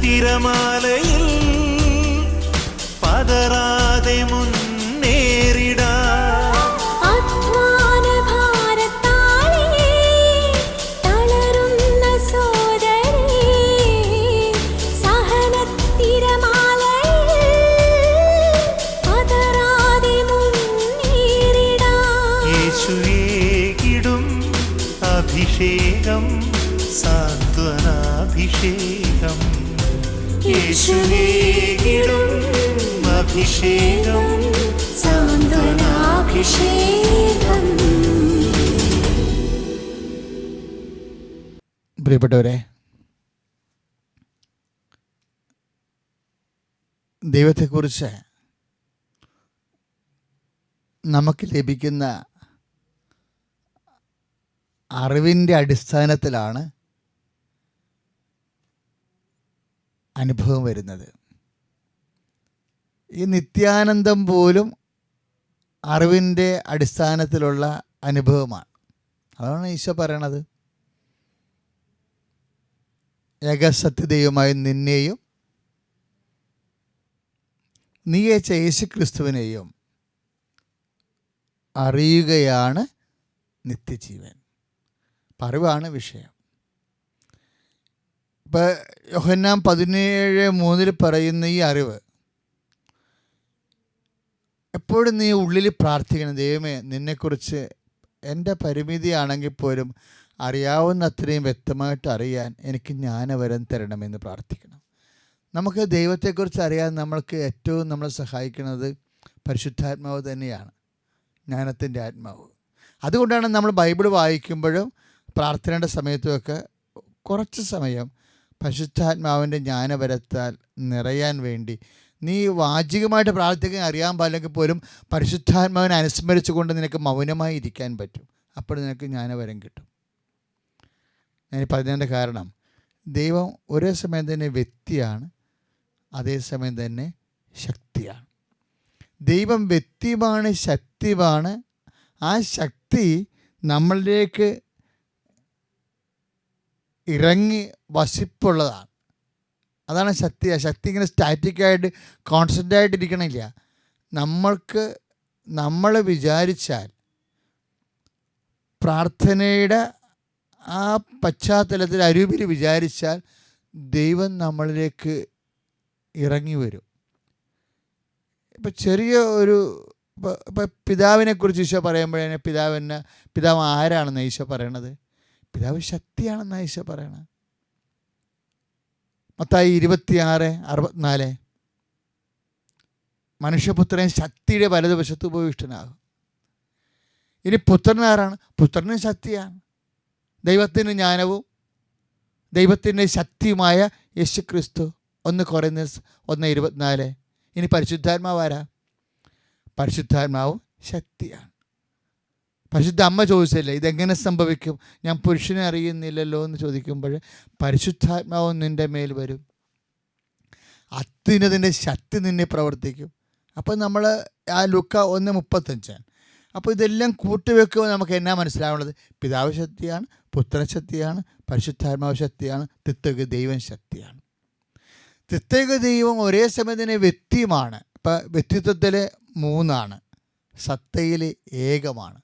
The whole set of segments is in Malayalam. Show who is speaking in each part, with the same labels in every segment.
Speaker 1: திரமாலையில்
Speaker 2: பதராதே முன் സാന്ത്വനാഭിഷേകം.
Speaker 3: പ്രിയപ്പെട്ടവരെ ദൈവത്തെക്കുറിച്ച് നമുക്ക് ലഭിക്കുന്ന അറിവിന്റെ അടിസ്ഥാനത്തിലാണ് അനുഭവം വരുന്നത്. ഈ നിത്യാനന്ദം പോലും അറിവിന്റെ അടിസ്ഥാനത്തിലുള്ള അനുഭവമാണ്. അതാണ് ഈശോ പറയണത്. ഏകസത്യതയുമായി നിന്നെയും നീ അയച്ച യേശു ക്രിസ്തുവിനെയും അറിയുകയാണ് നിത്യജീവൻ. പറവാണ് വിഷയം. ഇപ്പം യോഹന്നാം പതിനേഴ് മൂന്നിൽ പറയുന്ന ഈ അറിവ് എപ്പോഴും നീ ഉള്ളിൽ പ്രാർത്ഥിക്കണം. ദൈവമേ നിന്നെക്കുറിച്ച് എന്റെ പരിമിതിയാണെങ്കിൽ പോലും അറിയാവുന്ന അത്രയും വ്യക്തമായിട്ട് അറിയാൻ എനിക്ക് ജ്ഞാനവരം തരണമെന്ന് പ്രാർത്ഥിക്കണം. നമുക്ക് ദൈവത്തെക്കുറിച്ച് അറിയാൻ നമ്മൾക്ക് ഏറ്റവും നമ്മളെ സഹായിക്കുന്നത് പരിശുദ്ധാത്മാവ് തന്നെയാണ്. ജ്ഞാനത്തിന്റെ ആത്മാവ്. അതുകൊണ്ടാണ് നമ്മൾ ബൈബിൾ വായിക്കുമ്പോഴും പ്രാർത്ഥനയുടെ സമയത്തുമൊക്കെ കുറച്ച് സമയം പരിശുദ്ധാത്മാവിന്റെ ജ്ഞാനവരത്താൽ നിറയാൻ വേണ്ടി നീ വാചികമായിട്ട് പ്രാർത്ഥിക്കാൻ അറിയാൻ പാടില്ലെങ്കിൽ പോലും പരിശുദ്ധാത്മാവിനെ അനുസ്മരിച്ചുകൊണ്ട് നിനക്ക് മൗനമായി ഇരിക്കാൻ പറ്റും. അപ്പോൾ നിനക്ക് ജ്ഞാനവരം കിട്ടും. ഞാൻ പറഞ്ഞതിന്റെ കാരണം. ദൈവം ഒരേ സമയം തന്നെ വ്യക്തിയാണ് അതേസമയം തന്നെ ശക്തിയാണ്. ദൈവം വ്യക്തിയുമാണ് ശക്തിയുമാണ്. ആ ശക്തി നമ്മളിലേക്ക് ഇറങ്ങി വസിപ്പുള്ളതാണ്. അതാണ് ശക്തി. ശക്തി ഇങ്ങനെ സ്റ്റാറ്റിക്കായിട്ട് കോൺസ്റ്റന്റ് ആയിട്ട് ഇരിക്കണില്ല. നമ്മൾക്ക് നമ്മൾ വിചാരിച്ചാൽ പ്രാർത്ഥനയുടെ ആ പശ്ചാത്തലത്തിൽ അരൂപിൽ വിചാരിച്ചാൽ ദൈവം നമ്മളിലേക്ക് ഇറങ്ങി വരും. ഇപ്പം ചെറിയ ഒരു ഇപ്പം പിതാവിനെക്കുറിച്ച് ഈശോ പറയുമ്പോഴേ പിതാവിനെ പിതാവ് ആരാണെന്ന് ഈശോ പറയണത്? പിതാവ് ശക്തിയാണെന്നാണ് ഈശോ പറയണത്. മത്തായി ഇരുപത്തിയാറ് അറുപത്തിനാല്. മനുഷ്യപുത്രൻ ശക്തിയുടെ വലതുവശത്ത് ഉപവിഷ്ടനാകും. ഇനി പുത്രനാരാണ്? പുത്രനും ശക്തിയാണ്. ദൈവത്തിന് ജ്ഞാനവും ദൈവത്തിന്റെ ശക്തിയുമായ യേശു ക്രിസ്തു ഒന്ന് കുറയുന്ന ഒന്ന് ഇരുപത്തിനാല്. ഇനി പരിശുദ്ധാത്മാവാരാ? പരിശുദ്ധാത്മാവും ശക്തിയാണ്. പരിശുദ്ധ അമ്മ ചോദിച്ചല്ലേ ഇതെങ്ങനെ സംഭവിക്കും? ഞാൻ പുരുഷനെ അറിയുന്നില്ലല്ലോ എന്ന് ചോദിക്കുമ്പോൾ പരിശുദ്ധാത്മാവ് നിന്റെ മേൽ വരും. അത്യുന്നതിന്റെ ശക്തി നിന്നെ പ്രവർത്തിക്കും. അപ്പോൾ നമ്മൾ ആ ലുക്ക ഒന്ന് മുപ്പത്തഞ്ചാണ്. അപ്പോൾ ഇതെല്ലാം കൂട്ടിവെക്കുമ്പോൾ നമുക്ക് എന്നാ മനസ്സിലാവുന്നത്? പിതാവ് ശക്തിയാണ് പുത്രൻ ശക്തിയാണ് പരിശുദ്ധാത്മാവ് ശക്തിയാണ് തിത്തക ദൈവം ശക്തിയാണ്. തിത്തക ദൈവം ഒരേ സമയം തന്നെ വ്യക്തിയുമാണ്. ഇപ്പം വ്യക്തിത്വത്തിൽ മൂന്നാണ്. സത്തയിൽ ഏകമാണ്.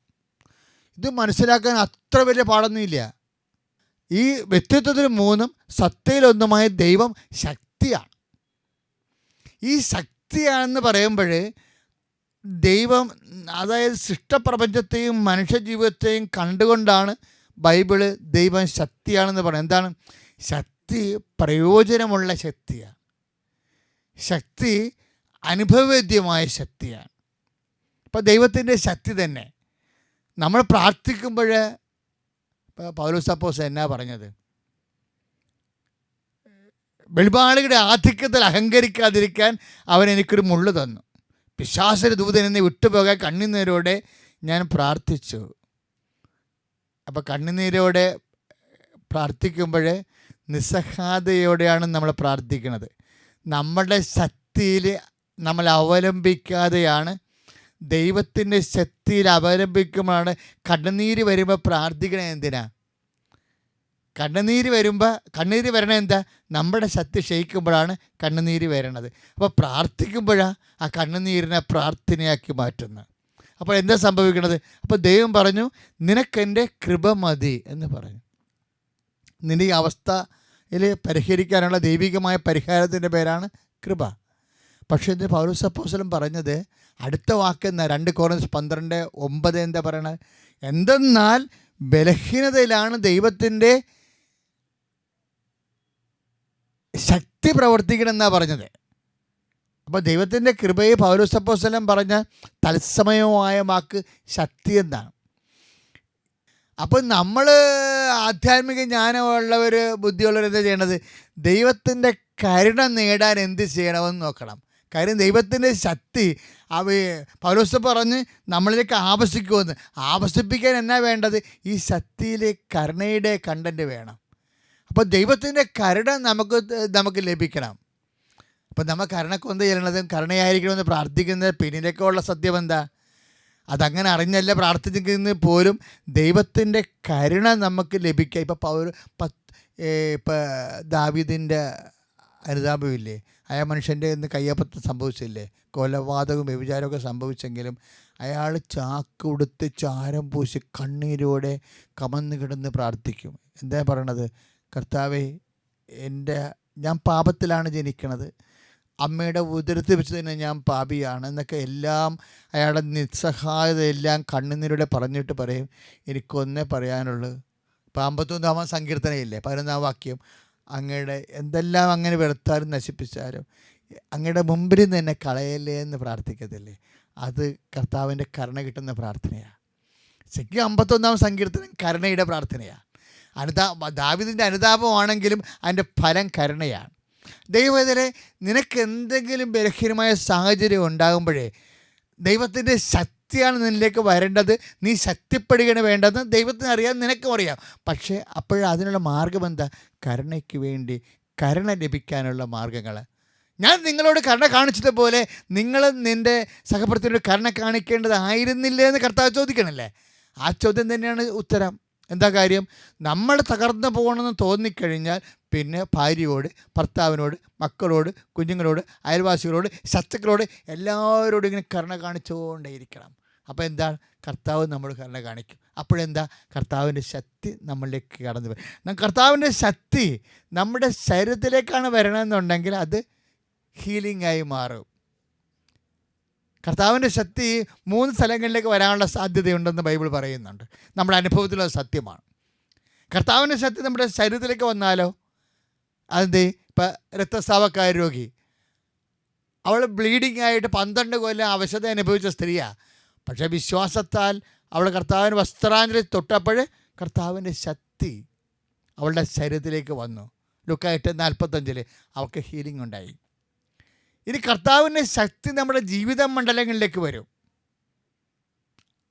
Speaker 3: ഇത് മനസ്സിലാക്കാൻ അത്ര വലിയ പാടൊന്നുമില്ല ഈ വ്യക്തിത്വത്തിൽ മൂന്നും സത്തയിലൊന്നുമായ ദൈവം ശക്തിയാണ്. ഈ ശക്തിയാണെന്ന് പറയുമ്പോൾ ദൈവം അതായത് സൃഷ്ടപ്രപഞ്ചത്തെയും മനുഷ്യജീവിതത്തെയും കണ്ടുകൊണ്ടാണ് ബൈബിൾ ദൈവം ശക്തിയാണെന്ന് പറയുന്നത്. എന്താണ്? ശക്തി പ്രയോജനമുള്ള ശക്തിയാണ്. ശക്തി അനുഭവവേദ്യമായ ശക്തിയാണ്. അപ്പോൾ ദൈവത്തിന്റെ ശക്തി തന്നെ. നമ്മൾ പ്രാർത്ഥിക്കുമ്പോൾ പൗലോസ് അപ്പോസ് എന്നാ പറഞ്ഞത്? വെളിപാടുകളുടെ ആധിക്യത്തിൽ അഹങ്കരിക്കാതിരിക്കാൻ അവൻ എനിക്കൊരു മുള്ളു തന്നു. പിശാസര ദൂതൻ എന്നെ വിട്ടുപോകാൻ കണ്ണുനീരോടെ ഞാൻ പ്രാർത്ഥിച്ചു. അപ്പോൾ കണ്ണുനീരോടെ പ്രാർത്ഥിക്കുമ്പോൾ നിസ്സഹാതയോടെയാണ് നമ്മൾ പ്രാർത്ഥിക്കുന്നത്. നമ്മളുടെ ശക്തിയിൽ നമ്മൾ അവലംബിക്കാതെയാണ് ദൈവത്തിന്റെ ശക്തിയിൽ അവലംബിക്കുമ്പോഴാണ് കണ്ണുനീര് വരുമ്പോൾ പ്രാർത്ഥിക്കണേ എന്തിനാ? കണ്ണുനീര് വരുമ്പോൾ കണ്ണീര് വരണ എന്താ? നമ്മുടെ ശക്തി ക്ഷയിക്കുമ്പോഴാണ് കണ്ണുനീര് വരണത്. അപ്പോൾ പ്രാർത്ഥിക്കുമ്പോഴാണ് ആ കണ്ണുനീരിനെ പ്രാർത്ഥനയാക്കി മാറ്റുന്നത്. അപ്പോൾ എന്താ സംഭവിക്കുന്നത് അപ്പോൾ ദൈവം പറഞ്ഞു നിനക്കെന്റെ കൃപ മതി എന്ന് പറഞ്ഞു. നിന്റെ ഈ അവസ്ഥയിൽ പരിഹരിക്കാനുള്ള ദൈവികമായ പരിഹാരത്തിന്റെ പേരാണ് കൃപ. പക്ഷേ ഇത് പൗരസപ്പോസലും പറഞ്ഞത് അടുത്ത വാക്കെന്ന രണ്ട് കോറൻസ് പന്ത്രണ്ട് ഒമ്പത് എന്താ പറയണത് എന്തെന്നാൽ ബലഹീനതയിലാണ് ദൈവത്തിന്റെ ശക്തി പ്രവർത്തിക്കണമെന്നാണ് പറഞ്ഞത്. അപ്പോൾ ദൈവത്തിന്റെ കൃപയെ പൗരസപ്പോസലം പറഞ്ഞ തത്സമയമായ വാക്ക് ശക്തി എന്നാണ്. അപ്പം നമ്മൾ ആധ്യാത്മിക ജ്ഞാനമുള്ളവർ ബുദ്ധിയുള്ളവർ എന്താ ചെയ്യണത്? ദൈവത്തിന്റെ കരുണ നേടാൻ എന്ത് ചെയ്യണമെന്ന് നോക്കണം. കാര്യം ദൈവത്തിന്റെ ശക്തി അവ പൗലോസ് പറഞ്ഞ് നമ്മളിലേക്ക് ആവശിക്കുമെന്ന്. ആവശിപ്പിക്കാൻ എന്നാ വേണ്ടത്? ഈ ശക്തിയിലെ കരുണയുടെ കണ്ടന്റ് വേണം. അപ്പോൾ ദൈവത്തിന്റെ കരുണ നമുക്ക് നമുക്ക് ലഭിക്കണം. അപ്പോൾ നമ്മൾ കരുണക്കൊന്ത് ചെല്ലണതും കരുണയായിരിക്കണമെന്ന് പ്രാർത്ഥിക്കുന്ന പിന്നിലൊക്കെ ഉള്ള സത്യം എന്താ? അതങ്ങനെ അറിഞ്ഞല്ല പ്രാർത്ഥിക്കുന്നത് പോലും ദൈവത്തിന്റെ കരുണ നമുക്ക് ലഭിക്കുക ഇപ്പോൾ പൗര പത്ത് ഇപ്പം ദാവിദിന്റെ അനുതാപമില്ലേ? അയാൾ മനുഷ്യന്റെ ഇന്ന് കയ്യപ്പത്ത് സംഭവിച്ചില്ലേ? കൊലപാതകവും വ്യഭിചാരമൊക്കെ സംഭവിച്ചെങ്കിലും അയാൾ ചാക്ക് ഉടുത്ത് ചാരം പൂശി കണ്ണീരോടെ കമന്ന് കിടന്ന് പ്രാർത്ഥിക്കും. എന്താ പറയണത്? കർത്താവെ എന്റെ ഞാൻ പാപത്തിലാണ് ജനിക്കണത്. അമ്മയുടെ ഉദരത്തിൽ വെച്ച് തന്നെ ഞാൻ പാപിയാണ്. എന്നൊക്കെ എല്ലാം അയാളുടെ നിസ്സഹായത എല്ലാം കണ്ണുനീരോടെ പറഞ്ഞിട്ട് പറയും. എനിക്കൊന്നേ പറയാനുള്ളൂ. ഇപ്പം അമ്പത്തൊന്നാമ സങ്കീർത്തനയില്ലേ? പതിനൊന്നാം വാക്യം. അങ്ങയുടെ എന്തെല്ലാം അങ്ങനെ വെറുത്താലും നശിപ്പിച്ചാലും അങ്ങയുടെ മുമ്പിൽ നിന്ന് എന്നെ കളയല്ലേ എന്ന് പ്രാർത്ഥിക്കത്തില്ലേ? അത് കർത്താവിന്റെ കരുണ കിട്ടുന്ന പ്രാർത്ഥനയാണ് ശരിക്കും അമ്പത്തൊന്നാം സങ്കീർത്തനം കരുണയുടെ പ്രാർത്ഥനയാണ് അനുതാ ദാവിദിന്റെ അനുതാപമാണെങ്കിലും അതിന്റെ ഫലം കരുണയാണ്. ദൈവത്തിലെ നിനക്ക് എന്തെങ്കിലും ബലഹീനമായ സാഹചര്യം ഉണ്ടാകുമ്പോഴേ ദൈവത്തിന്റെ ശക്തിയാണ് നിന്നിലേക്ക് വരേണ്ടത്. നീ ശക്തിപ്പെടുകയാണ് വേണ്ടത് ദൈവത്തിന് അറിയാം നിനക്കും അറിയാം. പക്ഷേ അപ്പോഴും അതിനുള്ള മാർഗം എന്താ? കരുണയ്ക്ക് വേണ്ടി കരുണ ലഭിക്കാനുള്ള മാർഗങ്ങൾ. ഞാൻ നിങ്ങളോട് കരുണ കാണിച്ചതുപോലെ നിങ്ങൾ നിന്റെ സഹപ്രത്തിനോട് കരുണ കാണിക്കേണ്ടതായിരുന്നില്ല എന്ന് കർത്താവ് ചോദിക്കണല്ലേ? ആ ചോദ്യം തന്നെയാണ് ഉത്തരം. എന്താ കാര്യം? നമ്മൾ തകർന്നു പോകണമെന്ന് തോന്നിക്കഴിഞ്ഞാൽ പിന്നെ ഭാര്യയോട് ഭർത്താവിനോട് മക്കളോട് കുഞ്ഞുങ്ങളോട് അയൽവാസികളോട് ശത്രുക്കളോട് എല്ലാവരോടും ഇങ്ങനെ കരുണ കാണിച്ചുകൊണ്ടേയിരിക്കണം. അപ്പോൾ എന്താ? കർത്താവ് നമ്മൾ കരുണ കാണിക്കും. അപ്പോഴെന്താ? കർത്താവിന്റെ ശക്തി നമ്മളിലേക്ക് കടന്നു വരും. കർത്താവിന്റെ ശക്തി നമ്മുടെ ശരീരത്തിലേക്കാണ് വരണമെന്നുണ്ടെങ്കിൽ അത് ഹീലിംഗ് ആയി മാറും. കർത്താവിന്റെ ശക്തി മൂന്ന് സ്ഥലങ്ങളിലേക്ക് വരാനുള്ള സാധ്യതയുണ്ടെന്ന് ബൈബിൾ പറയുന്നുണ്ട്. നമ്മുടെ അനുഭവത്തിലുള്ള സത്യമാണ്. കർത്താവിന്റെ ശക്തി നമ്മുടെ ശരീരത്തിലേക്ക് വന്നാലോ? അതെന്തേ? ഇപ്പം രക്തസ്രാവക്കാരോഗി അവൾ ബ്ലീഡിംഗ് ആയിട്ട് പന്ത്രണ്ട് കൊല്ലം അവശത അനുഭവിച്ച സ്ത്രീയാണ് പക്ഷേ വിശ്വാസത്താൽ അവൾ കർത്താവിന് വസ്ത്രാഞ്ജലി തൊട്ടപ്പോൾ കർത്താവിന്റെ ശക്തി അവളുടെ ശരീരത്തിലേക്ക് വന്നു. ലുക്കായിട്ട് നാൽപ്പത്തഞ്ചിൽ അവൾക്ക് ഹീലിംഗ് ഉണ്ടായി. ഇനി കർത്താവിന്റെ ശക്തി നമ്മുടെ ജീവിത മണ്ഡലങ്ങളിലേക്ക് വരും.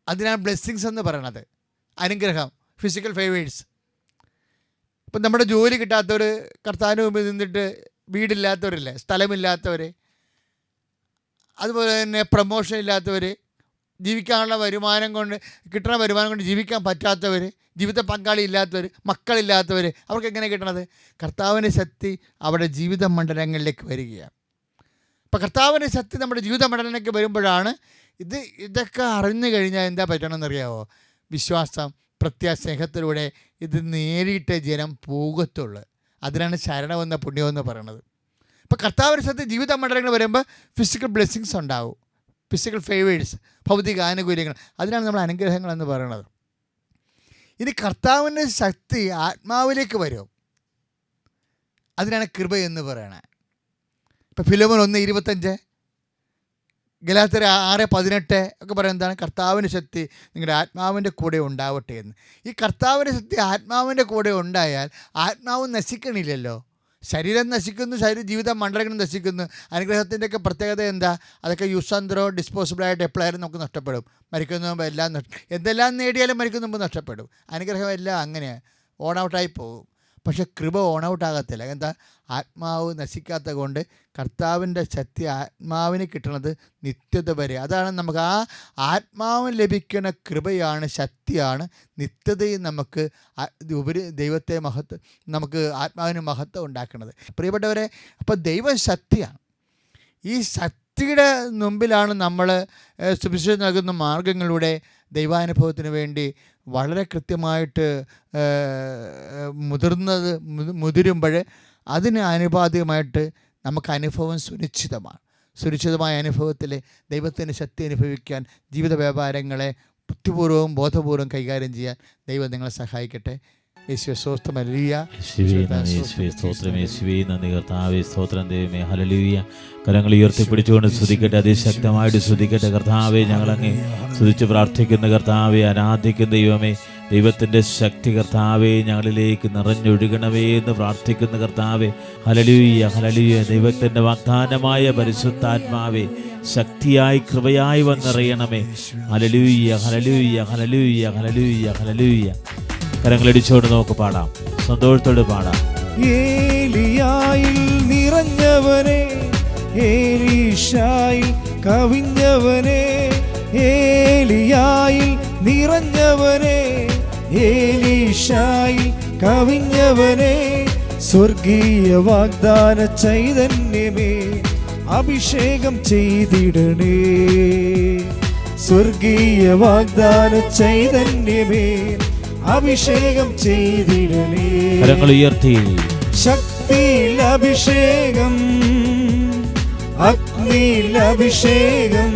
Speaker 3: അതിനാണ് ബ്ലെസ്സിങ്സ് എന്ന് പറയണത്. അനുഗ്രഹം ഫിസിക്കൽ ഫേവേഴ്സ് ഇപ്പം നമ്മുടെ ജോലി കിട്ടാത്തവർ കർത്താവിന് മുമ്പിൽ നിന്നിട്ട് വീടില്ലാത്തവരില്ലേ സ്ഥലമില്ലാത്തവർ അതുപോലെ തന്നെ പ്രമോഷൻ ഇല്ലാത്തവർ ജീവിക്കാനുള്ള വരുമാനം കൊണ്ട് കിട്ടുന്ന വരുമാനം കൊണ്ട് ജീവിക്കാൻ പറ്റാത്തവർ ജീവിത പങ്കാളി ഇല്ലാത്തവർ മക്കളില്ലാത്തവർ അവർക്ക് എങ്ങനെ കിട്ടണത്? കർത്താവിന്റെ ശക്തി അവരുടെ ജീവിത മണ്ഡലങ്ങളിലേക്ക് വരികയാണ്. അപ്പം കർത്താവിന്റെ ശക്തി നമ്മുടെ ജീവിത മണ്ഡലങ്ങളിലേക്ക് വരുമ്പോഴാണ് ഇത് ഇതൊക്കെ അറിഞ്ഞു കഴിഞ്ഞാൽ എന്താ പറ്റണമെന്നറിയാവോ? വിശ്വാസം പ്രത്യാസ്നേഹത്തിലൂടെ ഇത് നേരിട്ട് ജനം പോകത്തുള്ളൂ. അതിനാണ് ശരണമെന്ന പുണ്യമെന്ന് പറയണത്. ഇപ്പോൾ കർത്താവിന്റെ ശക്തി ജീവിത മണ്ഡലങ്ങൾ വരുമ്പോൾ ഫിസിക്കൽ ബ്ലെസ്സിങ്സ് ഉണ്ടാവും. ഫിസിക്കൽ ഫേവേഴ്സ് ഭൗതിക ആനുകൂല്യങ്ങൾ. അതിനാണ് നമ്മൾ അനുഗ്രഹങ്ങൾ എന്ന് പറയുന്നത്. ഇനി കർത്താവിന്റെ ശക്തി ആത്മാവിലേക്ക് വരും. അതിനാണ് കൃപ എന്ന് പറയണത് ഇപ്പം ഫിലോമൻ ഒന്ന് ഇരുപത്തഞ്ച് ഗലാത്തര ആറ് പതിനെട്ട് ഒക്കെ പറയുന്നത് എന്താണ്? കർത്താവിന്റെ ശക്തി നിങ്ങളുടെ ആത്മാവിന്റെ കൂടെ ഉണ്ടാവട്ടെ എന്ന്. ഈ കർത്താവിന്റെ ശക്തി ആത്മാവിന്റെ കൂടെ ഉണ്ടായാൽ ആത്മാവ് നശിക്കണില്ലല്ലോ. ശരീരം നശിക്കുന്നു ശരീര ജീവിതം മണ്ഡലങ്ങളും നശിക്കുന്നു. അനുഗ്രഹത്തിന്റെയൊക്കെ പ്രത്യേകത എന്താ? അതൊക്കെ യൂസ് ആൻഡ് ത്രോ ഡിസ്പോസിബിളായിട്ട് എപ്പോഴായാലും നമുക്ക് നഷ്ടപ്പെടും. മരിക്കുന്ന മുമ്പ് എല്ലാം എന്തെല്ലാം നേടിയാലും മരിക്കുന്ന മുമ്പ് നഷ്ടപ്പെടും. അനുഗ്രഹം എല്ലാം അങ്ങനെ ഓൺ ഔട്ടായി പോകും. പക്ഷെ കൃപ ഓൺ ഔട്ട് ആകത്തില്ല എന്താ ആത്മാവ് നശിക്കാത്ത കൊണ്ട് കർത്താവിന്റെ ശക്തി ആത്മാവിന് കിട്ടണത് നിത്യത വരെ അതാണ് നമുക്ക് ആ ആത്മാവിന് ലഭിക്കുന്ന കൃപയാണ് ശക്തിയാണ്. നിത്യതയും നമുക്ക് ഉപരി ദൈവത്തെ മഹത്വ നമുക്ക് ആത്മാവിന് മഹത്വം ഉണ്ടാക്കുന്നത് പ്രിയപ്പെട്ടവരെ അപ്പോൾ ദൈവം ശക്തിയാണ്. ഈ ശക്തിയുടെ മുമ്പിലാണ് നമ്മൾ സുവിശേഷം നൽകുന്ന മാർഗങ്ങളിലൂടെ ദൈവാനുഭവത്തിന് വേണ്ടി വളരെ കൃത്യമായിട്ട് മുതിർന്നത് മുതി- മുതിരുമ്പോൾ അതിന് ആനുപാതികമായിട്ട് നമുക്ക് അനുഭവം സുനിശ്ചിതമാണ്. സുനിശ്ചിതമായ അനുഭവത്തിൽ ദൈവത്തിന്റെ ശക്തി അനുഭവിക്കാൻ ജീവിത വ്യാപാരങ്ങളെ ബുദ്ധിപൂർവവും ബോധപൂർവം കൈകാര്യം ചെയ്യാൻ ദൈവം നിങ്ങളെ സഹായിക്കട്ടെ.
Speaker 4: യേശുവേ നന്ദി യേശുവേ സ്തോത്രം യേശുവേ നന്ദി കർത്താവേ സ്തോത്രം ദൈവമേ ഹലലൂയ കരങ്ങൾ ഉയർത്തിപ്പിടിച്ചുകൊണ്ട് സ്തുതിക്കട്ടെ അതിശക്തമായിട്ട് സ്തുതിക്കട്ടെ കർത്താവേ ഞങ്ങളങ്ങ് സ്തുതിച്ച് പ്രാർത്ഥിക്കുന്ന കർത്താവെ ആരാധിക്കുന്ന ദൈവമേ ദൈവത്തിന്റെ ശക്തി കർത്താവെ ഞങ്ങളിലേക്ക് നിറഞ്ഞൊഴുകണമേ എന്ന് പ്രാർത്ഥിക്കുന്ന കർത്താവെ. ഹലലൂയ ഹലലൂയ ദൈവത്തിന്റെ വാഗ്ദാനമായ പരിശുദ്ധാത്മാവേ ശക്തിയായി കൃപയായി വന്നിറയണമേ. ഹലലൂയ ഹലലൂയ ഹലലൂയ ഹലലൂയ ഹലലൂയ കരങ്ങളടിച്ചോണ്ട് നമുക്ക് പാടാം. സന്തോഷത്തോട് പാടാം.
Speaker 5: ഏലിയായിൽ നിറഞ്ഞവനെ ഏലീഷായിൽ കവിഞ്ഞവനെ ഏലിയായിൽ നിറഞ്ഞവനെ ഏലീഷായിൽ കവിഞ്ഞവനെ സ്വർഗീയ വാഗ്ദാന ചൈതന്യമേ അഭിഷേകം ചെയ്തിടണേ. സ്വർഗീയ വാഗ്ദാന ചൈതന്യമേ അഭിഷേകം ചെയ്തിടണേ
Speaker 4: കരങ്ങൾ ഉയർത്തി.
Speaker 5: ശക്തിയിൽ അഭിഷേകം അഗ്നിയിൽ അഭിഷേകം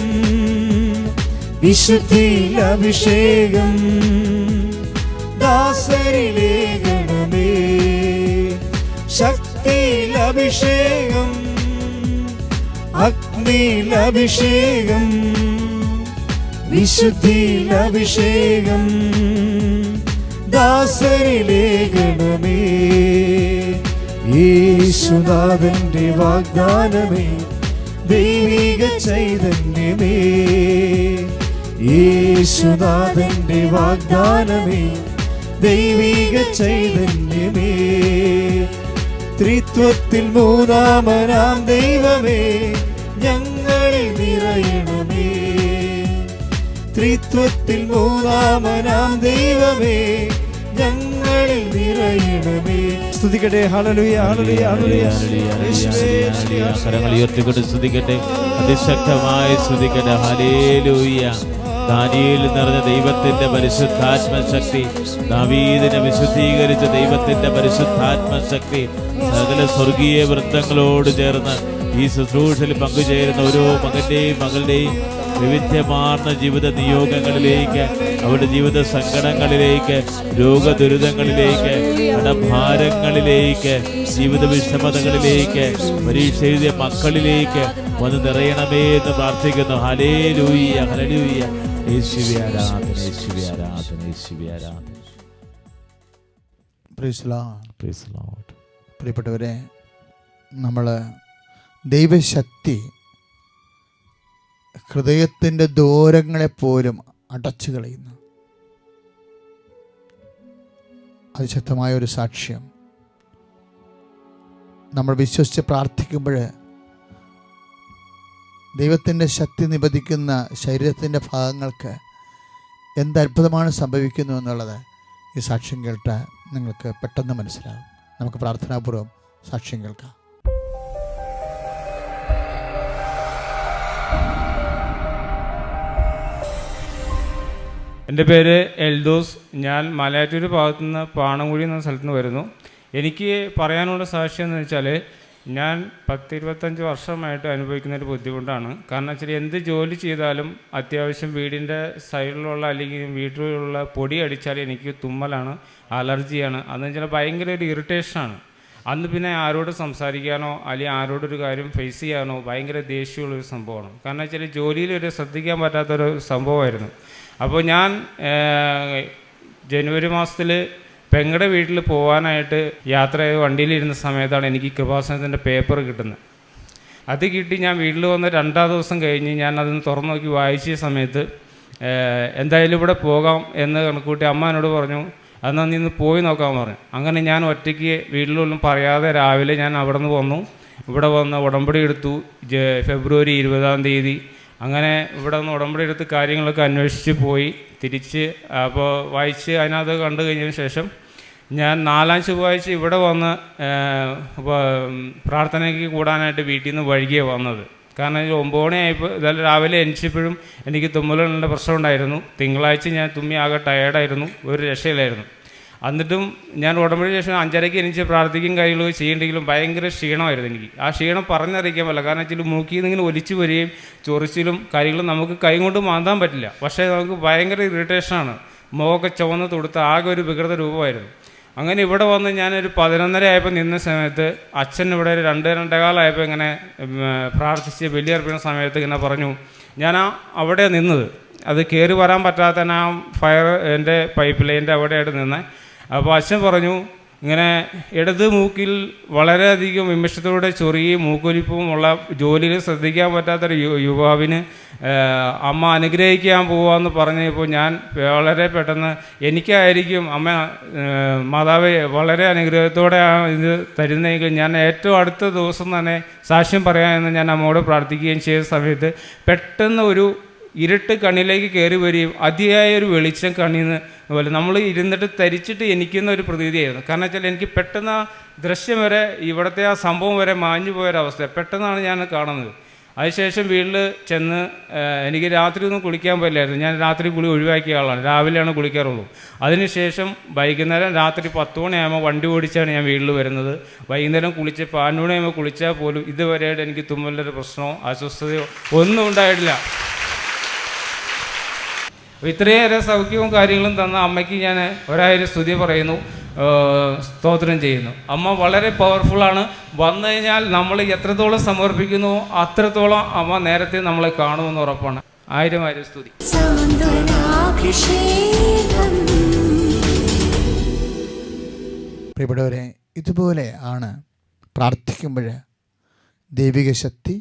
Speaker 5: വിശുദ്ധിയിൽ അഭിഷേകം ദാസരിലേഖനമേ ശക്തിയിൽ അഭിഷേകം അഗ്നിയിൽ അഭിഷേകം വിശുദ്ധിയിൽ അഭിഷേകം. ദാസരിലേഖനമേ യേശുനാഥന്റെ വാഗ്ദാനമേ ദൈവിക ചൈതന്യമേ. യേശുനാഥന്റെ വാഗ്ദാനമേ ദൈവിക ചൈതന്യമേ. ത്രിത്വത്തിൽ മൂന്നാമനാം ദൈവമേ ഞങ്ങളിൽ നിറയണമേ. ത്രിത്വത്തിൽ മൂന്നാമനാം ദൈവമേ ഞങ്ങളിൽ നിറയണമേ. സ്തുതിക്കട്ടെ. ഹല്ലേലൂയ ഹല്ലേലൂയ ഹല്ലേലൂയ യേശുവേ, യേശുവേ,
Speaker 4: കരങ്ങൾ ഉയർത്തിക്കൊണ്ട് സ്തുതിക്കട്ടെ. അതിശക്തമായി സ്തുതിക്കട്ടെ. ഹലേലൂയ ദാനിയേൽ നിറഞ്ഞ ദൈവത്തിന്റെ പരിശുദ്ധാത്മ ശക്തി ദാവീദിനെ വിശുദ്ധീകരിച്ച ദൈവത്തിന്റെ പരിശുദ്ധാത്മ ശക്തി സകല സ്വർഗീയ വൃത്തങ്ങളോട് ചേർന്ന് ഈ ശുശ്രൂഷയിൽ പങ്കുചേരുന്ന ഓരോ മകന്റെയും മകളുടെയും വൈവിധ്യമാർന്ന ജീവിത നിയോഗങ്ങളിലേക്ക് അവരുടെ ജീവിത സങ്കടങ്ങളിലേക്ക് രോഗദുരിതങ്ങളിലേക്ക് കടഭാരങ്ങളിലേക്ക് ജീവിത വിഷമതകളിലേക്ക് പരീക്ഷ എഴുതിയ മക്കളിലേക്ക് വന്ന് നിറയണമേ എന്ന് പ്രാർത്ഥിക്കുന്നു. ഹലേ ലൂയ്യ ഹലലൂയ്യ യേശുവി ആരാധന യേശുവി യേശുവി.
Speaker 3: പ്രിയപ്പെട്ടവരെ നമ്മൾ ദൈവശക്തി ഹൃദയത്തിന്റെ ദൂരങ്ങളെപ്പോലും അടച്ചു കളയുന്ന അതിശക്തമായ ഒരു സാക്ഷ്യം. നമ്മൾ വിശ്വസിച്ച് പ്രാർത്ഥിക്കുമ്പോൾ ദൈവത്തിന്റെ ശക്തി നിബന്ധിക്കുന്ന ശരീരത്തിന്റെ ഭാഗങ്ങൾക്ക് എന്തത്ഭുതമാണ് സംഭവിക്കുന്നു എന്നുള്ളത് ഈ സാക്ഷ്യം കേട്ട നിങ്ങൾക്ക് പെട്ടെന്ന് മനസ്സിലാകും. നമുക്ക് പ്രാർത്ഥനാപൂർവം സാക്ഷ്യം കേൾക്കാം.
Speaker 6: എന്റെ പേര് എൽദോസ്. ഞാൻ മലയാറ്റൂർ ഭാഗത്തു നിന്ന് പാണങ്കുഴി എന്ന സ്ഥലത്ത് നിന്ന് വരുന്നു. എനിക്ക് പറയാനുള്ള സാക്ഷ്യം എന്ന് വെച്ചാൽ ഞാൻ പത്ത് ഇരുപത്തഞ്ച് വർഷമായിട്ട് അനുഭവിക്കുന്ന ഒരു ബുദ്ധിമുട്ടാണ്. കാരണം വെച്ചാൽ എന്ത് ജോലി ചെയ്താലും അത്യാവശ്യം വീടിന്റെ സൈഡിലുള്ള അല്ലെങ്കിൽ വീട്ടിലുള്ള പൊടി അടിച്ചാൽ എനിക്ക് തുമ്മലാണ് അലർജിയാണ്. അതെന്ന് വെച്ചാൽ ഭയങ്കര ഒരു ഇറിറ്റേഷനാണ്. അന്ന് പിന്നെ ആരോട് സംസാരിക്കാനോ അല്ലെങ്കിൽ ആരോടൊരു കാര്യം ഫേസ് ചെയ്യാനോ ഭയങ്കര ദേഷ്യമുള്ളൊരു സംഭവമാണ്. കാരണം വെച്ചാൽ ജോലിയിൽ ഒരു ശ്രദ്ധിക്കാൻ പറ്റാത്തൊരു സംഭവമായിരുന്നു. അപ്പോൾ ഞാൻ ജനുവരി മാസത്തിൽ പെങ്ങളുടെ വീട്ടിൽ പോകാനായിട്ട് യാത്ര ചെയ്ത് വണ്ടിയിലിരുന്ന സമയത്താണ് എനിക്ക് കൃപാസനത്തിന്റെ പേപ്പർ കിട്ടുന്നത്. അത് കിട്ടി ഞാൻ വീട്ടിൽ വന്ന രണ്ടാം ദിവസം കഴിഞ്ഞ് ഞാൻ അതൊന്ന് തുറന്നു നോക്കി വായിച്ച സമയത്ത് എന്തായാലും ഇവിടെ പോകാം എന്ന് കണക്കൂട്ടി അമ്മ എന്നോട് പറഞ്ഞു എന്നാൽ നീ ഇന്ന് പോയി നോക്കാൻ പറഞ്ഞു. അങ്ങനെ ഞാൻ ഒറ്റയ്ക്ക് വീട്ടിലൊന്നും പറയാതെ രാവിലെ ഞാൻ അവിടെ നിന്ന് വന്നു. ഇവിടെ വന്ന് ഉടമ്പടി എടുത്തു. ഫെബ്രുവരി ഇരുപതാം തീയതി അങ്ങനെ ഇവിടെ നിന്ന് ഉടമ്പടി എടുത്ത് കാര്യങ്ങളൊക്കെ അന്വേഷിച്ച് പോയി തിരിച്ച് അപ്പോൾ വായിച്ച് അതിനകത്ത് കണ്ടു കഴിഞ്ഞതിന് ശേഷം ഞാൻ നാലാം ചൊവ്വാഴ്ച ഇവിടെ വന്ന് പ്രാർത്ഥനയ്ക്ക് കൂടാനായിട്ട് വീട്ടിൽ നിന്ന് വഴുകിയേ വന്നത്. കാരണം ഒരു ഒമ്പത് മണിയായപ്പോൾ ഇതായാലും രാവിലെ എണിച്ചപ്പോഴും എനിക്ക് തുമ്മലുകളുടെ പ്രശ്നം ഉണ്ടായിരുന്നു. തിങ്കളാഴ്ച ഞാൻ തുമ്മി ആകെ ടയേർഡായിരുന്നു ഒരു രക്ഷയില്ലായിരുന്നു. എന്നിട്ടും ഞാൻ ഉടമ്പടി ശേഷം അഞ്ചരയ്ക്ക് എനിച്ച് പ്രാർത്ഥിക്കും കാര്യങ്ങളൊക്കെ ചെയ്യേണ്ടെങ്കിലും ഭയങ്കര ക്ഷീണമായിരുന്നു എനിക്ക്. ആ ക്ഷീണം പറഞ്ഞറിയിക്കാൻ പറ്റില്ല. കാരണം വെച്ചാൽ മൂക്കിൽ നിന്ന് ഇങ്ങനെ ഒലിച്ചു വരികയും ചൊറിച്ചിലും കാര്യങ്ങളും നമുക്ക് കൈ കൊണ്ട് മാന്താൻ പറ്റില്ല. പക്ഷേ നമുക്ക് ഭയങ്കര ഇറിറ്റേഷനാണ് മുഖമൊക്കെ ചുവന്ന് തൊടുത്ത ആകെ ഒരു വികൃത രൂപമായിരുന്നു. അങ്ങനെ ഇവിടെ വന്ന് ഞാനൊരു പതിനൊന്നര ആയപ്പോൾ നിന്ന സമയത്ത് അച്ഛൻ ഇവിടെ ഒരു രണ്ട് രണ്ടേകാലായപ്പോൾ ഇങ്ങനെ പ്രാർത്ഥിച്ച് ബലിയർപ്പിക്കുന്ന സമയത്ത് ഇങ്ങനെ പറഞ്ഞു ഞാൻ ആ അവിടെ നിന്നത്. അത് കയറി വരാൻ പറ്റാത്ത ആ ഫയർ എന്റെ പൈപ്പ് ലൈന്റെ അവിടെയായിട്ട് നിന്നേ. അപ്പോൾ അച്ഛൻ പറഞ്ഞു ഇങ്ങനെ ഇടത് മൂക്കിൽ വളരെയധികം വിമർശത്തോടെ ചൊറിയും മൂക്കൊലിപ്പും ഉള്ള ജോലിയിൽ ശ്രദ്ധിക്കാൻ പറ്റാത്തൊരു യുവാവിന് അമ്മ അനുഗ്രഹിക്കാൻ പോവാന്ന് പറഞ്ഞപ്പോൾ ഞാൻ വളരെ പെട്ടെന്ന് എനിക്കായിരിക്കും അമ്മ മാതാവ് വളരെ അനുഗ്രഹത്തോടെയാണ് ഇത് തരുന്നതെങ്കിൽ ഞാൻ ഏറ്റവും അടുത്ത ദിവസം തന്നെ സാക്ഷ്യം പറയാമെന്ന് ഞാൻ അമ്മയോട് പ്രാർത്ഥിക്കുകയും ചെയ്ത സമയത്ത് പെട്ടെന്ന് ഒരു ഇരുട്ട് കണ്ണിലേക്ക് കയറി വരികയും അതിയായ ഒരു വെളിച്ചം കണ്ണിന്ന് പോലെ നമ്മൾ ഇരുന്നിട്ട് തരിച്ചിട്ട് എനിക്കുന്ന ഒരു പ്രതീതിയായിരുന്നു. കാരണം വെച്ചാൽ എനിക്ക് പെട്ടെന്ന് ആ ദൃശ്യം വരെ ഇവിടുത്തെ ആ സംഭവം വരെ മാഞ്ഞു പോയൊരവസ്ഥ പെട്ടെന്നാണ് ഞാൻ കാണുന്നത്. അതിനുശേഷം വീട്ടിൽ ചെന്ന് എനിക്ക് രാത്രി ഒന്നും കുളിക്കാൻ പറ്റില്ലായിരുന്നു. ഞാൻ രാത്രി കുളി ഒഴിവാക്കിയ ആളാണ്. രാവിലെയാണ് കുളിക്കാറുള്ളൂ. അതിനുശേഷം വൈകുന്നേരം രാത്രി പത്ത് മണിയാകുമ്പോൾ വണ്ടി ഓടിച്ചാണ് ഞാൻ വീട്ടിൽ വരുന്നത്. വൈകുന്നേരം കുളിച്ച് പാൻ മണിയാകുമ്പോൾ കുളിച്ചാൽ പോലും ഇതുവരെയായിട്ട് എനിക്ക് തുമ്മലിന്റെ പ്രശ്നമോ അസ്വസ്ഥതയോ ഒന്നും ഉണ്ടായിട്ടില്ല. അപ്പോൾ ഇത്രയേറെ സൗഖ്യവും കാര്യങ്ങളും തന്ന അമ്മയ്ക്ക് ഞാൻ ഒരായിരം സ്തുതി പറയുന്നു സ്തോത്രം ചെയ്യുന്നു. അമ്മ വളരെ പവർഫുള്ളാണ് വന്നു കഴിഞ്ഞാൽ നമ്മൾ എത്രത്തോളം സമർപ്പിക്കുന്നു അത്രത്തോളം അമ്മ നേരത്തെ നമ്മളെ കാണുമെന്ന് ഉറപ്പാണ്. ആയിരം ആയിരം സ്തുതി.
Speaker 3: പ്രിയപ്പെട്ടവരെ ഇതുപോലെ ആണ് പ്രാർത്ഥിക്കുമ്പോൾ ദൈവിക ശക്തി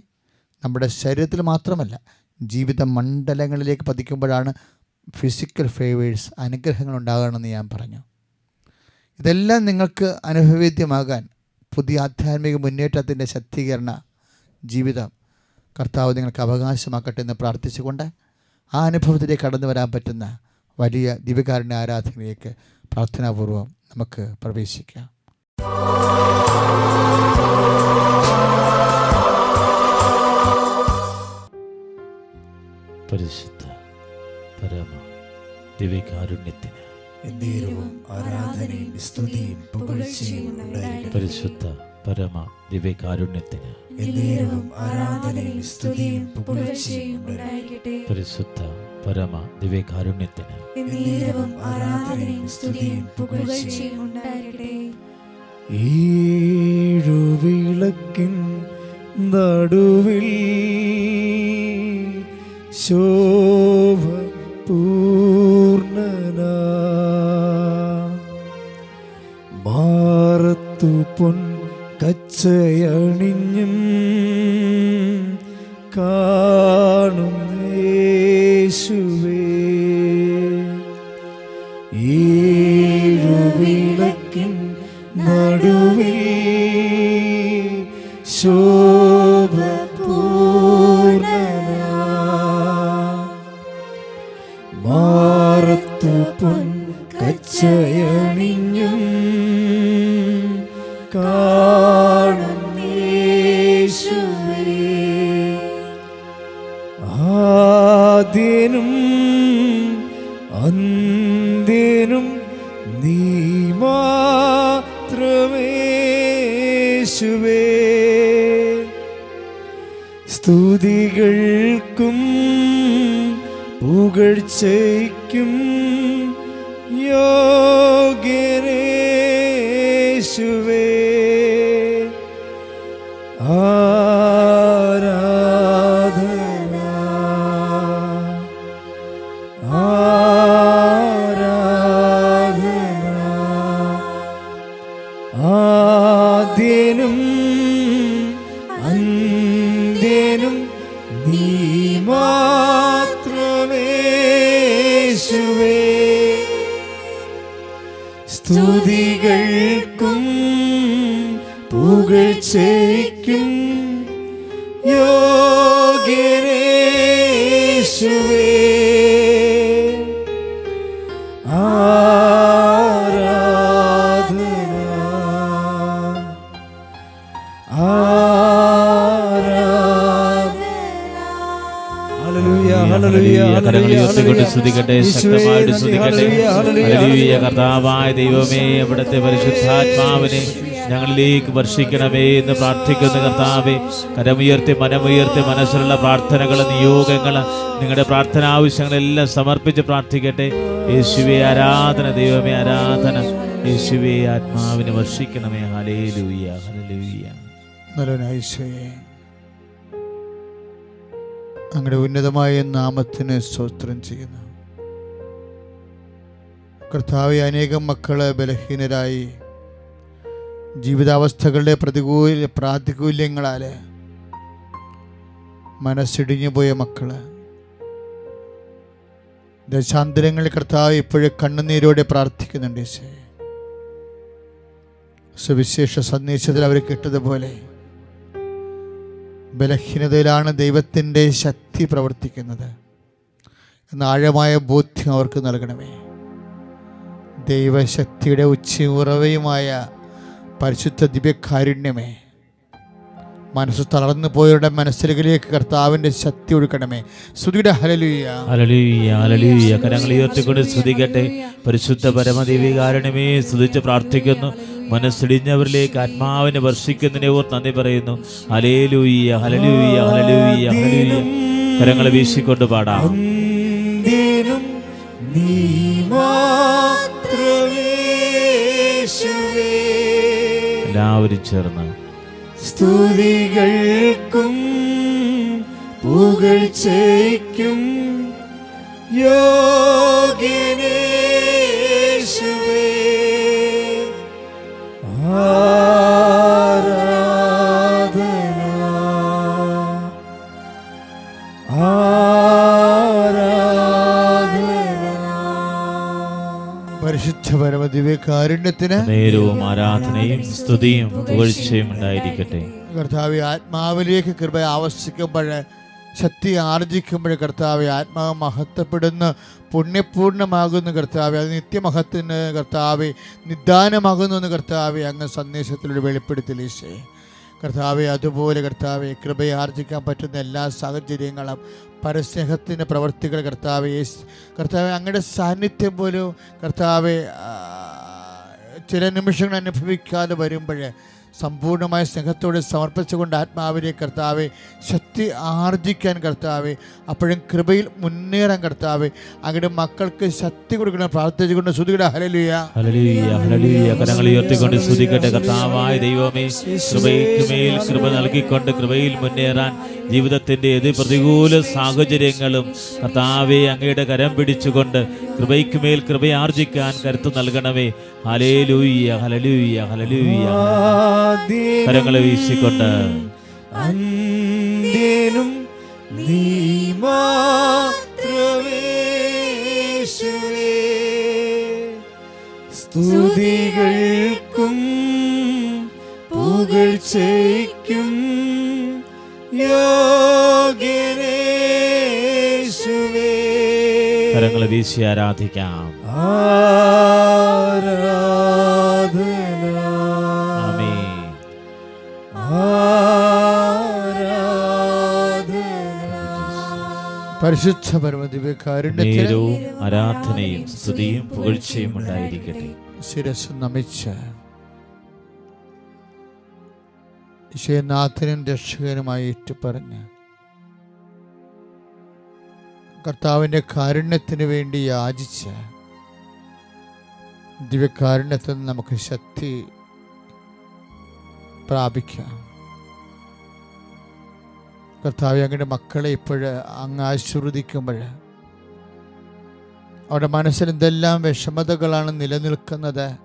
Speaker 3: നമ്മുടെ ശരീരത്തിൽ മാത്രമല്ല ജീവിത മണ്ഡലങ്ങളിലേക്ക് പതിക്കുമ്പോഴാണ് ഫിസിക്കൽ ഫേവേഴ്സ് അനുഗ്രഹങ്ങൾ ഉണ്ടാകണമെന്ന് ഞാൻ പറഞ്ഞു. ഇതെല്ലാം നിങ്ങൾക്ക് അനുഭവേദ്യമാകാൻ പുതിയ ആധ്യാത്മിക മുന്നേറ്റത്തിന്റെ ശക്തീകരണ ജീവിതം കർത്താവ് നിങ്ങൾക്ക് അവകാശമാക്കട്ടെ എന്ന് പ്രാർത്ഥിച്ചുകൊണ്ട് ആ അനുഭവത്തിലേക്ക് കടന്നു വരാൻ പറ്റുന്ന വലിയ ദിവ്യകാരുണ്യ ആരാധനയിലേക്ക് പ്രാർത്ഥനാപൂർവം നമുക്ക് പ്രവേശിക്കാം.
Speaker 4: പരിശുദ്ധ പരമ ദിവ്യകാരുണ്യത്തിന്.
Speaker 5: എന്നേരവും ആരാധനയും സ്തുതിയും പുകഴ്ചയും
Speaker 4: പരിശുദ്ധ പരമ ദിവ്യകാരുണ്യത്തിന്.
Speaker 5: എന്നേരവും ആരാധനയും സ്തുതിയും പുകഴ്ചയും ഉണ്ടായിരിക്കട്ടെ.
Speaker 4: പരിശുദ്ധ പരമ ദിവ്യകാരുണ്യത്തിന്.
Speaker 5: എന്നേരവും ആരാധനയും സ്തുതിയും പുകഴ്ചയും നടുവിൽ ശോഭ പൂർണന. മാറത്തു പൊൻ കച്ചയണിഞ്ഞും കാണും സ്തുതികൾക്കും പുകഴ്ചയ്ക്കും യോഗ്യനേശുവേ പുകഴ്ചയ്ക്കും യോഗ്യനേശുവേ. ആരാധന.
Speaker 4: ശക്തമായിട്ട്
Speaker 5: ഹല്ലേലൂയ
Speaker 4: കർത്താവായ ദൈവമേ അവിടുത്തെ പരിശുദ്ധാത്മാവിനെ ഞങ്ങളിലേക്ക് വർഷിക്കണമേ എന്ന് പ്രാർത്ഥിക്കുന്ന കർത്താവേ കരമുയർത്തി മനമുയർത്തി മനസ്സിലുള്ള പ്രാർത്ഥനകൾ നിയോഗങ്ങൾ നിങ്ങളുടെ പ്രാർത്ഥന ആവശ്യങ്ങളെല്ലാം സമർപ്പിച്ച് പ്രാർത്ഥിക്കട്ടെ. യേശുവെ ആരാധന ദൈവമേ ആരാധന. യേശുവെ ആത്മാവിനെ വർഷിക്കണമേ. ഹലേ ലൂയ്യ
Speaker 3: ഹലൂയ്യ അങ്ങയുടെ ഉന്നതമായ നാമത്തിന് സ്തോത്രം ചെയ്യുന്നു. കർത്താവ് അനേകം മക്കളെ ബലഹീനരായി ജീവിതാവസ്ഥകളുടെ പ്രതികൂല പ്രാതികൂല്യങ്ങളാൽ മനസ്സിടിഞ്ഞു പോയ മക്കൾ. ദശാന്തരങ്ങൾ കർത്താവ് ഇപ്പോഴും കണ്ണുനീരോടെ പ്രാർത്ഥിക്കുന്നുണ്ട് ഈശോയെ സുവിശേഷ സന്ദേശത്തിൽ അവർ കിട്ടതുപോലെ ബലഹീനതയിലാണ് ദൈവത്തിന്റെ ശക്തി പ്രവർത്തിക്കുന്നത്. എന്ന ആഴമായ ബോധ്യം അവർക്ക് നൽകണമേ. ദൈവശക്തിയുടെ ഉച്ചയുറവയുമായ പരിശുദ്ധ ദിവ്യകാരുണ്യമേ. മനസ്സ് തളർന്നു പോയവരുടെ മനസ്സിലേക്ക് കർത്താവിന്റെ ശക്തി ഒഴുക്കണമേ. ശ്രുതിയുടെ ഹലലുയ
Speaker 4: ഹല്ലേലൂയ ഹല്ലേലൂയ. കരങ്ങൾ ഉയർത്തിക്കൊണ്ട് ശ്രുതിക്കട്ടെ പരിശുദ്ധ പരമദേവികാരണമേ സ്തുതിച്ച് പ്രാർത്ഥിക്കുന്നു. മനസ്സിടിഞ്ഞവരിലേക്ക് ആത്മാവിനെ വർഷിക്കുന്നതിനെ ഓർ നന്ദി പറയുന്നു. ഹലേലൂയ ഹലലൂയ ഹലലൂയ ഹലലൂയ കരങ്ങൾ വീശിക്കൊണ്ട് പാടാം.
Speaker 5: നീ
Speaker 4: എല്ലാവരും ചേർന്ന്
Speaker 5: സ്തുതികൾക്കും യോഗ്യനേശുവേ
Speaker 3: പരമ ദിവ്യകാരുണ്യത്തിന്
Speaker 4: നേരവും ആരാധനയും സ്തുതിയും പുകഴ്ചയും ഉണ്ടായിരിക്കട്ടെ.
Speaker 3: കർത്താവ് ആത്മാവിലേക്ക് കൃപ ആവശ്യിക്കുമ്പോൾ ശക്തി ആർജിക്കുമ്പോൾ കർത്താവ് ആത്മാവ് മഹത്വപ്പെടുന്ന പുണ്യപൂർണമാകുന്ന കർത്താവ് അത് നിത്യമഹത്തിന് കർത്താവ് നിദാനമാകുന്നു എന്ന് കർത്താവ് അങ്ങ് സന്ദേശത്തിലൂടെ വെളിപ്പെടുത്തൽ ഈശേ. കർത്താവെ അതുപോലെ കർത്താവെ കൃപയെ ആർജിക്കാൻ പറ്റുന്ന എല്ലാ സാഹചര്യങ്ങളും പരസ്നേഹത്തിന്റെ പ്രവർത്തികൾ കർത്താവെ കർത്താവെ അങ്ങയുടെ സാന്നിധ്യം പോലും കർത്താവെ ചില നിമിഷങ്ങൾ അനുഭവിക്കാതെ വരുമ്പോൾ സമ്പൂർണമായ സ്നേഹത്തോടെ സമർപ്പിച്ചുകൊണ്ട് ആത്മാവിനെ കർത്താവെ ശക്തി ആർജിക്കാൻ കർത്താവെ അപ്പോഴും കൃപയിൽ മുന്നേറാൻ കർത്താവെ അങ്ങയുടെ മക്കൾക്ക് ശക്തി കൊടുക്കണം പ്രാർത്ഥിച്ചുകൊണ്ട് ശ്രുതിയുടെ ഹലലിയ
Speaker 4: കരങ്ങൾ ഉയർത്തിക്കൊണ്ട് സ്തുതിക്കട്ടെ കർത്താവായ ദൈവമേ കൃപയ്ക്ക് കൃപ നൽകിക്കൊണ്ട് കൃപയിൽ മുന്നേറാൻ ജീവിതത്തിന്റെ ഏത് പ്രതികൂല സാഹചര്യങ്ങളും കർത്താവെ അങ്ങയുടെ കരം പിടിച്ചുകൊണ്ട് കൃപയ്ക്ക് മേൽ കൃപയാർജിക്കാൻ കരുത്ത് നൽകണമേ. ഹലേലൂയ്യ ഹലലൂയ്യ ഹലലൂയ കരങ്ങളെ വീശിക്കൊണ്ട്
Speaker 5: അന്ത്യനും നീ മാത്രമേശുവേ. സ്തുതികൾക്കും പുകഴ്ചയ്ക്കും യോഗ്യനേശുവേ.
Speaker 4: കരങ്ങൾ വീശി ആരാധിക്കാം.
Speaker 5: ആരാധന
Speaker 3: പരിശുദ്ധ പരമദിവ്യകാരുണ്യത്തിന്
Speaker 4: ആരാധനയും സ്തുതിയും പുകഴ്ചയും ഉണ്ടായിരിക്കട്ടെ.
Speaker 3: ശിരസ് നമിച്ച് ഈശോനാഥനും രക്ഷകനുമായി ഏറ്റുപറഞ്ഞ് കർത്താവിന്റെ കാരുണ്യത്തിന് വേണ്ടി യാചിച്ച് ദിവ്യകാരുണ്യത്തിൽ നമുക്ക് ശക്തി പ്രാപിക്കാം. കർത്താവ് അങ്ങയുടെ മക്കളെ ഇപ്പോഴ് അങ്ങ് ആശീർവദിക്കുമ്പോൾ അവരുടെ മനസ്സിൽ എന്തെല്ലാം വിഷമതകളാണ് നിലനിൽക്കുന്നത്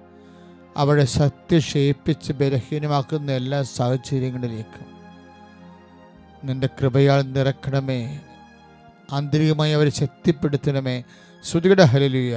Speaker 3: അവരെ സത്യം ക്ഷയിപ്പിച്ച് ബലഹീനമാക്കുന്ന എല്ലാ സാഹചര്യങ്ങളിലേക്കും. നിന്റെ കൃപയാൽ നിറക്കണമേ. ആന്തരികമായി അവരെ ശക്തിപ്പെടുത്തണമേ. ശ്രുതിയുടെ ഹലലൂയ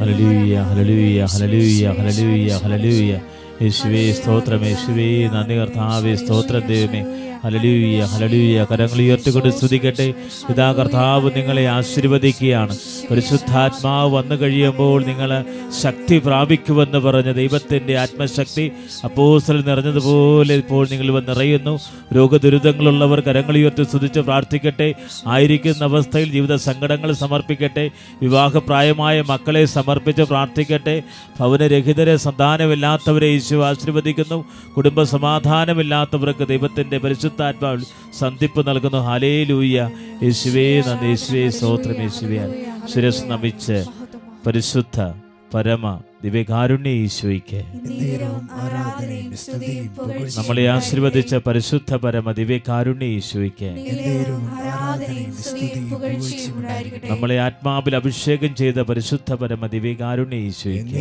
Speaker 4: ഹലലൂയ ഹലലൂയ ഹലലൂയ ഹലലൂയ ഹലലൂയ യേശുവേ സ്തോത്രം യേശുവേ നന്ദി കർത്താവേ സ്തോത്രം ദൈവമേ. ഹലലൂയ ഹലലൂയ കരങ്ങൾ ഉയർത്തിക്കൊണ്ട് സ്തുതിക്കട്ടെ. പിതാ കർത്താവ് നിങ്ങളെ ആശീർവദിക്കുകയാണ്. പരിശുദ്ധാത്മാവ് വന്നു കഴിയുമ്പോൾ നിങ്ങൾ ശക്തി പ്രാപിക്കുമെന്ന് പറഞ്ഞ ദൈവത്തിന്റെ ആത്മശക്തി അപ്പോസൽ നിറഞ്ഞതുപോലെ ഇപ്പോൾ നിങ്ങൾ നിറയുന്നു രോഗദുരിതങ്ങളുള്ളവർ കരങ്ങൾ ഉയർത്തി സ്തുതിച്ച് പ്രാർത്ഥിക്കട്ടെ. ആയിരിക്കുന്ന അവസ്ഥയിൽ ജീവിത സങ്കടങ്ങൾ സമർപ്പിക്കട്ടെ. വിവാഹപ്രായമായ മക്കളെ സമർപ്പിച്ച് പ്രാർത്ഥിക്കട്ടെ. ഭവനരഹിതരെ സന്താനമില്ലാത്തവരെ യേശു ആശീർവദിക്കുന്നു. കുടുംബ സമാധാനമില്ലാത്തവർക്ക് ദൈവത്തിന്റെ പരിശുദ്ധാത്മാവിൽ സന്ധിപ്പ് നൽകുന്നു. ഹലേ ലൂയ്യ യേശുവേ നന്ദി. യേശുവേ സ്തോത്രം. യേശുവേ ശിരസ് നമിച്ച് പരിശുദ്ധ പരമ ദിവ്യകാരുണ്യ ഈശോയ്ക്ക് നമ്മളെ ആശീർവദിച്ച പരിശുദ്ധ പരമ ദിവ്യകാരുണ്യ ഈശോയ്ക്ക് നമ്മളെ ആത്മാവിൽ അഭിഷേകം ചെയ്ത പരിശുദ്ധ പരമ ദിവ്യകാരുണ്യ ഈശോയ്ക്ക്